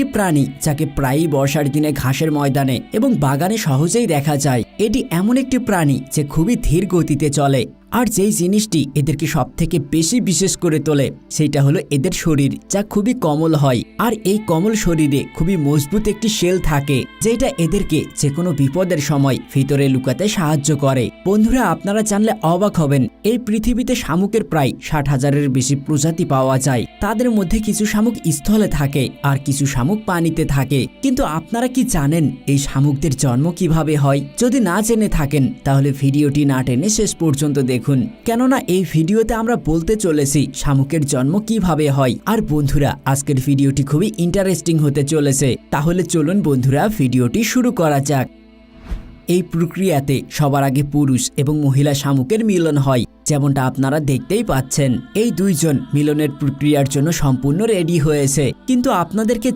একটি প্রাণী যাকে প্রায়ই বর্ষার দিনে ঘাসের ময়দানে এবং বাগানে সহজেই দেখা যায়। এটি এমন একটি প্রাণী যে খুবই ধীর গতিতে চলে। আর যেই জিনিসটি এদেরকে সব থেকে বেশি বিশেষ করে তোলে, সেইটা হলো এদের শরীর, যা খুবই কমল হয়। আর এই কমল শরীরে খুবই মজবুত একটি শেল থাকে যেটা এদেরকে যে কোনো বিপদের সময় ভিতরে লুকাতে সাহায্য করে। বন্ধুরা, আপনারা জানলে অবাক হবেন, এই পৃথিবীতে শামুকের প্রায় ষাট হাজারের বেশি প্রজাতি পাওয়া যায়। তাদের মধ্যে কিছু শামুক স্থলে থাকে, আর কিছু শামুক পানিতে থাকে। কিন্তু আপনারা কি জানেন এই শামুকদের জন্ম কীভাবে হয়? যদি না জেনে থাকেন, তাহলে ভিডিওটি না টেনে শেষ পর্যন্ত দেখুন। কেননা এই ভিডিওতে আমরা বলতে চলেছি শামুকের জন্ম কীভাবে হয়। আর বন্ধুরা, আজকের ভিডিওটি খুবই ইন্টারেস্টিং হতে চলেছে। তাহলে চলুন বন্ধুরা, ভিডিওটি শুরু করা যাক। এই প্রক্রিয়াতে সবার আগে পুরুষ এবং মহিলা শামুকের মিলন হয়, যেমনটা আপনারা দেখতেই পাচ্ছেন। এই দুইজন মিলনের প্রক্রিয়ার জন্য সম্পূর্ণ রেডি হয়েছে। কিন্তু আপনাদেরকে